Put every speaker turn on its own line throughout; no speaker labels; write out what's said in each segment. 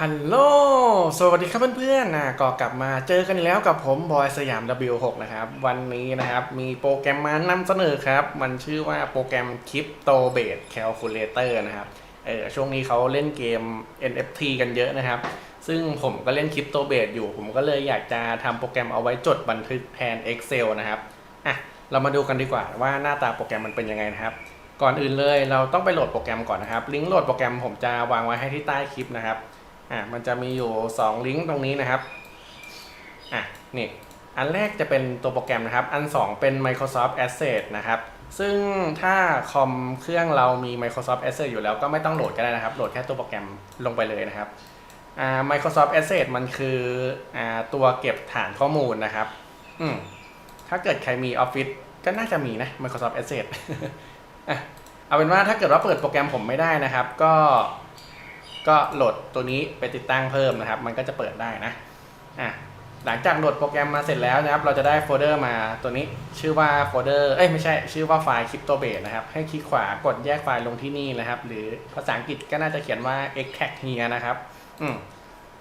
ฮัลโหล สวัสดีครับเพื่อนๆนะก็กลับมาเจอกันอีกแล้วกับผมบอยสยาม W6 นะครับ วันนี้นะครับ มีโปรแกรมมานำเสนอครับ มันชื่อว่าโปรแกรม Crypto Base Calculator นะครับ เออช่วงนี้เขาเล่นเกม NFT กันเยอะนะครับ ซึ่งผมก็เล่น Crypto Base อยู่ ผมก็เลยอยากจะทำโปรแกรมเอาไว้จดบันทึกแทน Excel นะครับ อะ เรามาดูกันดีกว่าว่าหน้าตาโปรแกรมมันเป็นยังไงนะครับ ก่อนอื่นเลยเราต้องไปโหลดโปรแกรมก่อนนะครับ ลิงก์โหลดโปรแกรมผมจะวางไว้ให้ที่ใต้คลิปนะครับอะมันจะมีอยู่ 2 ลิงก์ตรงนี้นะครับอะนี่อันแรกจะเป็นตัวโปรแกรมนะครับ อัน 2 เป็น Microsoft Access นะครับ ซึ่งถ้าคอมเครื่องเรามี Microsoft Access อยู่แล้วก็ไม่ต้องโหลดก็ได้นะครับ โหลดแค่ตัวโปรแกรมลงไปเลยนะครับอ่า Microsoft Access มันคืออ่าตัวเก็บฐานข้อมูลนะครับ อืมถ้าเกิดใครมี Office ก็น่าจะมีนะ Microsoft Access อะเอาเป็นว่าถ้าเกิดว่าเปิดโปรแกรมผมไม่ได้นะครับ ก็ก็โหลดตัวนี้ไปติดตั้งเพิ่มนะครับ มันก็จะเปิดได้นะอะหลังจากโหลดโปรแกรมมาเสร็จแล้วนะครับ เราจะได้โฟลเดอร์มาตัวนี้ชื่อว่าโฟลเดอร์เอ้ยไม่ใช่ชื่อว่าไฟล์ Cryptobase นะครับ ให้คลิกขวากดแยกไฟล์ลงที่นี่นะครับ หรือภาษาอังกฤษก็น่าจะเขียนว่า extract here นะครับอืม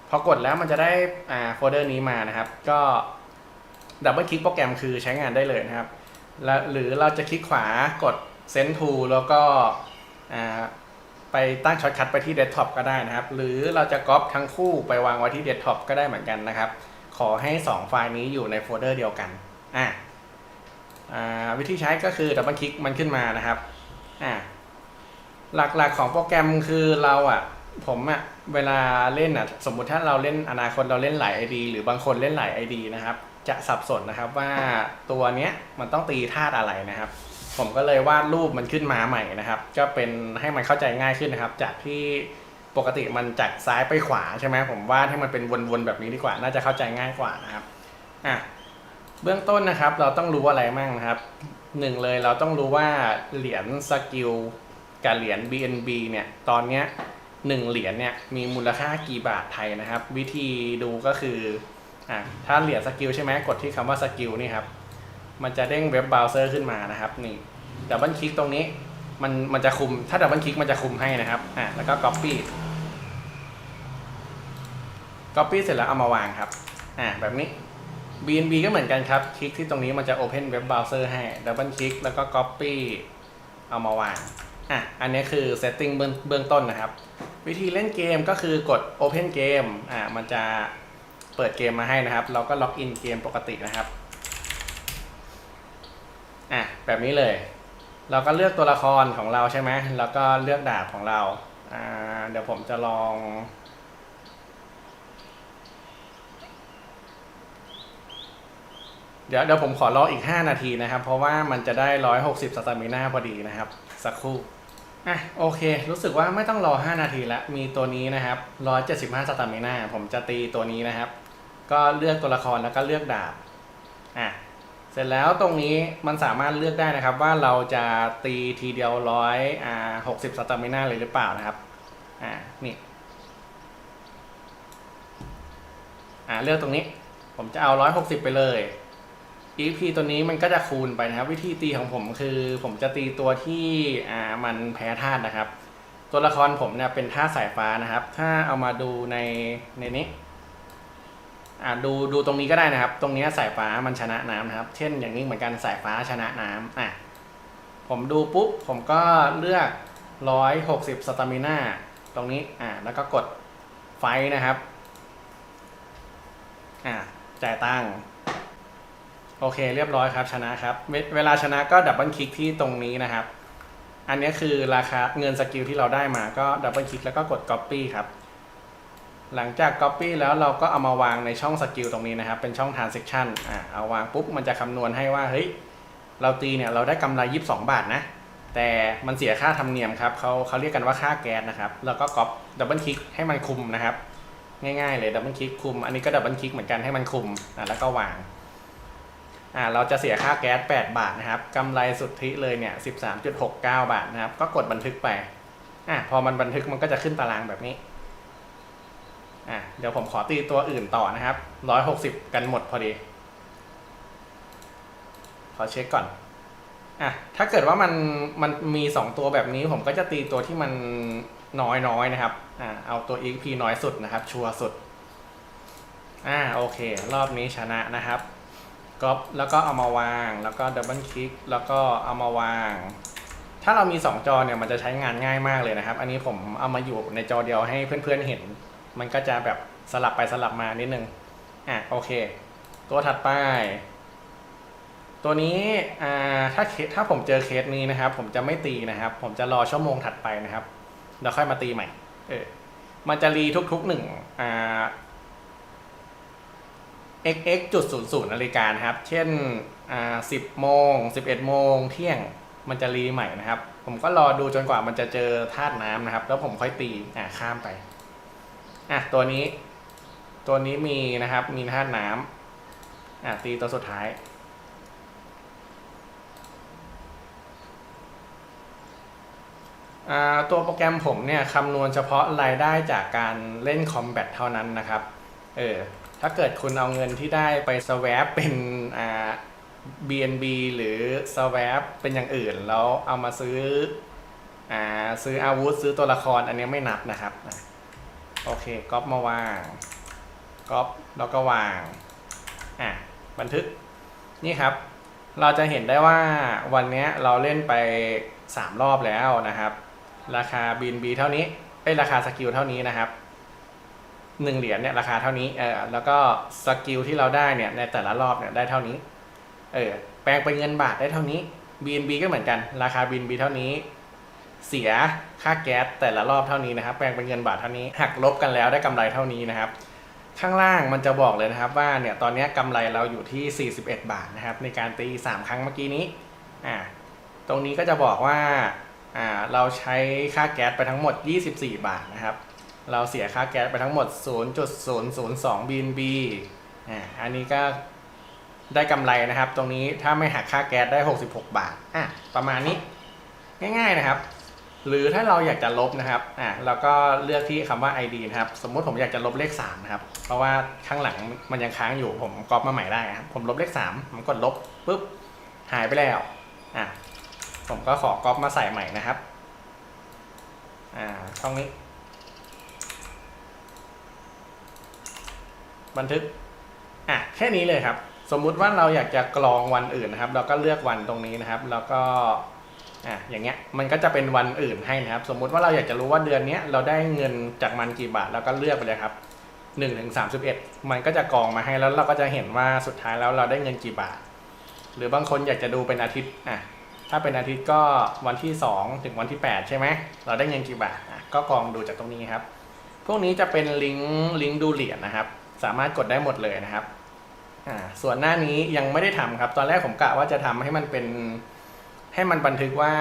พอกดแล้วมันจะได้อ่าโฟลเดอร์นี้มานะครับ ก็ดับเบิลคลิกโปรแกรมคือใช้งานได้เลยนะครับแล้วหรือเราจะคลิกขวากด send to แล้วก็ไปตั้งช็อตคัทไปที่เดสก์ท็อปก็ได้นะครับ หรือเราจะก๊อปทั้งคู่ไปวางไว้ที่เดสก์ท็อปก็ได้เหมือนกันนะครับ ขอให้ 2 ไฟล์นี้อยู่ในโฟลเดอร์เดียวกันอ่าวิธีใช้ก็คือดับเบิลคลิกมันขึ้นมานะครับอ่าหลักๆของโปรแกรมคือเราอะผมอะเวลาเล่นอะสมมุติถ้าเราเล่นอนาคตเราเล่นหลาย ID หรือบางคนเล่นหลาย ID นะครับ จะสับสนนะครับว่าตัวเนี้ยมันต้องตีธาตุอะไรนะครับ ผมก็เลยวาดรูปมันขึ้นมาใหม่นะครับ ก็เป็นให้มันเข้าใจง่ายขึ้นนะครับ จากที่ปกติมันจากซ้ายไปขวาใช่ไหมผมวาดให้มันเป็นวนๆแบบนี้ดีกว่า น่าจะเข้าใจง่ายกว่านะครับอะเบื้องต้นนะครับ เราต้องรู้อะไรมั่งนะครับหนึ่งเลยเราต้องรู้ว่าเหรียญสกิลกับเหรียญ BNB เนี่ยตอนเนี้ยหนึ่งเหรียญเนี่ยมีมูลค่ากี่บาทไทยนะครับ วิธีดูก็คืออะถ้าเหรียญสกิลใช่ไหมกดที่คำว่าสกิลนี่ครับ มันจะเด้งเว็บเบราว์เซอร์ขึ้นมานะครับนี่ดับเบิลคลิกตรงนี้มันมันจะคุมถ้าดับเบิลคลิกมันจะคุมให้นะครับอะแล้วก็ Copy Copy เสร็จแล้วเอามาวางครับอะแบบนี้ BNB ก็เหมือนกันครับ คลิกที่ตรงนี้มันจะ Open Web Browser ให้ดับเบิลคลิกแล้วก็ Copy เอามาวางอะอันนี้คือ Setting เบื้องต้นนะครับ วิธีเล่นเกมก็คือกด Open Game อะมันจะเปิดเกมมาให้นะครับ เราก็ล็อกอินเกมปกตินะครับ อะแบบนี้เลย เราก็เลือกตัวละครของเราใช่ไหมแล้วก็เลือกดาบของเราอ่าเดี๋ยวผมจะลอง เดี๋ยวเดี๋ยวผมขอรออีก 5 นาทีนะครับ เพราะว่ามันจะได้ 160สตามิน่าพอดีนะครับ สักครู่อะโอเค รู้สึกว่าไม่ต้องรอ 5 นาทีละมีตัวนี้นะครับ 175สตามิน่าผมจะตีตัวนี้นะครับ ก็เลือกตัวละครแล้วก็เลือกดาบอะ เสร็จแล้วตรงนี้มันสามารถเลือกได้นะครับ ว่าเราจะตีทีเดียวร้อยอ่าหกสิบสตามิน่าเลยหรือเปล่านะครับอ่านี่อ่าเลือกตรงนี้ ผมจะเอาร้อยหกสิบไปเลย EP ตัวนี้มันก็จะคูณไปนะครับ วิธีตีของผมคือผมจะตีตัวที่อ่ามันแพ้ธาตุนะครับ ตัวละครผมเนี่ยเป็นธาตุสายฟ้านะครับ ถ้าเอามาดูในในนี้ อ่าดูดูตรงนี้ก็ได้นะครับ ตรงนี้สายฟ้ามันชนะน้ำนะครับ เช่นอย่างนี้เหมือนกันสายฟ้าชนะน้ำอะผมดูปุ๊บผมก็เลือกร้อยหกสิบสตามิน่าตรงนี้อ่าแล้วก็กดไฟนะครับอ่าจ่ายตังค์โอเคเรียบร้อยครับชนะครับเวเวลาชนะก็ดับเบิลคลิกที่ตรงนี้นะครับ อันนี้คือราคาเงินสกิลที่เราได้มาก็ดับเบิลคลิกแล้วก็กด Copy ครับ หลังจาก Copy แล้วเราก็เอามาวางในช่องสกิลตรงนี้นะครับ เป็นช่อง Transaction อ่าเอาวางปุ๊บ มันจะคำนวณให้ว่า เฮ้ย เราตีเนี่ย เราได้กำไร 22 บาทนะ แต่มันเสียค่าธรรมเนียมครับเขาเขาเรียกกันว่าค่าแก๊สนะครับ แล้วก็ก๊อปดับเบิลคลิกให้มันคุมนะครับ ง่ายๆเลยดับเบิลคลิกคุม อันนี้ก็ดับเบิลคลิกเหมือนกันให้มันคุมอ่าแล้วก็วางอ่าเราจะเสียค่าแก๊ส 8 บาทนะครับกำไรสุทธิเลยเนี่ย 13.69 บาทนะครับ ก็กดบันทึกไปอ่าพอมันบันทึกมันก็จะขึ้นตารางแบบนี้ อะเดี๋ยวผมขอตีตัวอื่นต่อนะครับร้อยหกสิบกันหมดพอดี ขอเช็คก่อนอะถ้าเกิดว่ามันมันมีสองตัวแบบนี้ผมก็จะตีตัวที่มันน้อยน้อยนะครับอ่าเอาตัว EXP น้อยสุดนะครับ ชัวร์สุดอ่าโอเค รอบนี้ชนะนะครับก็แล้วก็เอามาวางแล้วก็ดับเบิลคลิกแล้วก็เอามาวาง ถ้าเรามี 2 จอเนี่ยมันจะใช้งานง่ายมากเลยนะครับ อันนี้ผมเอามาอยู่ในจอเดียวให้เพื่อนๆเห็น มันก็จะแบบสลับไปสลับมานิดนึงอะโอเค ตัวถัดไป ตัวนี้อ่าถ้าเคสถ้าผมเจอเคสนี้นะครับ ผมจะไม่ตีนะครับ ผมจะรอชั่วโมงถัดไปนะครับแล้วค่อยมาตีใหม่เออมันจะรีทุกๆหนึ่งอ่า xx จุดศูนย์ศูนย์นาฬิกานะครับ เช่นอ่าสิบโมงสิบเอ็ดโมงเที่ยงมันจะรีใหม่นะครับ ผมก็รอดูจนกว่ามันจะเจอธาตุน้ำนะครับ แล้วผมค่อยตีอ่าข้ามไป อะตัวนี้ ตัวนี้มีนะครับ มีธาตุน้ำอะตีตัวสุดท้ายอ่าตัวโปรแกรมผมเนี่ยคำนวณเฉพาะรายได้จากการเล่นคอมแบทเท่านั้นนะครับ เออ ถ้าเกิดคุณเอาเงินที่ได้ไปสว a p เป็นอ่า BNB หรือสว a p เป็นอย่างอื่น แล้วเอามาซื้ออ่าซื้ออาวุธซื้อตัวละครอันนี้ไม่นับนะครับ โอเคก๊อปมาวางก๊อปแล้วก็วางอะบันทึกนี่ครับ เราจะเห็นได้ว่าวันนี้เราเล่นไป 3 รอบแล้วนะครับ ราคาบินบีเท่านี้เอ้ยราคาสกิลเท่านี้นะครับหนึ่งเหรียญเนี่ยราคาเท่านี้เออแล้วก็สกิลที่เราได้เนี่ยในแต่ละรอบเนี่ยได้เท่านี้เออแปลงเป็นเงินบาทได้เท่านี้ BNB ก็เหมือนกัน ราคา BNB เท่านี้ เสีย ค่าแก๊สแต่ละรอบเท่านี้นะครับ แปลงเป็นเงินบาทเท่านี้ หักลบกันแล้วได้กำไรเท่านี้นะครับ ข้างล่างมันจะบอกเลยนะครับว่าเนี่ยตอนนี้กำไรเราอยู่ที่ 41 บาทนะครับ ในการตี 3 ครั้งเมื่อกี้นี้อ่าตรงนี้ก็จะบอกว่าอ่าเราใช้ค่าแก๊สไปทั้งหมด 24 บาทนะครับ เราเสียค่าแก๊สไปทั้งหมด 0.002 BNB อ่าอันนี้ก็ได้กำไรนะครับ ตรงนี้ถ้าไม่หักค่าแก๊สได้ 66 บาทอะประมาณนี้ ง่าย ๆนะครับ หรือถ้าเราอยากจะลบนะครับอ่าเราก็เลือกที่คำว่า ID นะครับ สมมุติผมอยากจะลบเลข3นะครับ เพราะว่าข้างหลังมันยังค้างอยู่ ผมก๊อปมาใหม่ได้ครับ ผมลบเลข3ผมกดลบปุ๊บหายไปแล้ว อะ ผมก็ขอก๊อปมาใส่ใหม่นะครับ อ่า ช่องนี้ บันทึก อะ แค่นี้เลยครับ สมมุติว่าเราอยากจะกรองวันอื่นนะครับ เราก็เลือกวันตรงนี้นะครับ แล้วก็ อะอย่างเงี้ยมันก็จะเป็นวันอื่นให้นะครับ สมมุติว่าเราอยากจะรู้ว่าเดือนเนี้ยเราได้เงินจากมันกี่บาทเราก็เลือกไปเลยครับหนึ่งถึงสามสิบเอ็ดมันก็จะกองมาให้แล้วเราก็จะเห็นว่าสุดท้ายแล้วเราได้เงินกี่บาท หรือบางคนอยากจะดูเป็นอาทิตย์อะถ้าเป็นอาทิตย์ก็วันที่สองถึงวันที่แปดใช่ไหมเราได้เงินกี่บาทอะก็กองดูจากตรงนี้ครับ พวกนี้จะเป็นลิงก์ลิงก์ดูเหรียญนะครับ สามารถกดได้หมดเลยนะครับอ่าส่วนหน้านี้ยังไม่ได้ทำครับ ตอนแรกผมกะว่าจะทำให้มันเป็น ให้มันบันทึกว่า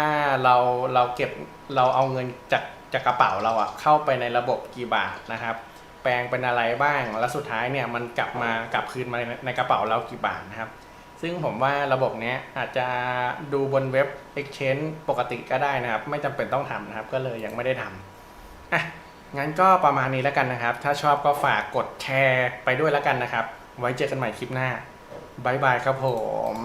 เราเราเก็บเราเอาเงินจากจากกระเป๋าเราอะเข้าไปในระบบกี่บาทนะครับ แปลงเป็นอะไรบ้าง แล้วสุดท้ายเนี่ยมันกลับมากลับคืนมาในในกระเป๋าเรากี่บาทนะครับ ซึ่งผมว่าระบบเนี้ยอาจจะดูบนเว็บ Exchange ปกติก็ได้นะครับ ไม่จำเป็นต้องทำนะครับ ก็เลยยังไม่ได้ทำอะงั้นก็ประมาณนี้แล้วกันนะครับ ถ้าชอบก็ฝากกดแชร์ไปด้วยแล้วกันนะครับ ไว้เจอกันใหม่คลิปหน้าบายบายครับผม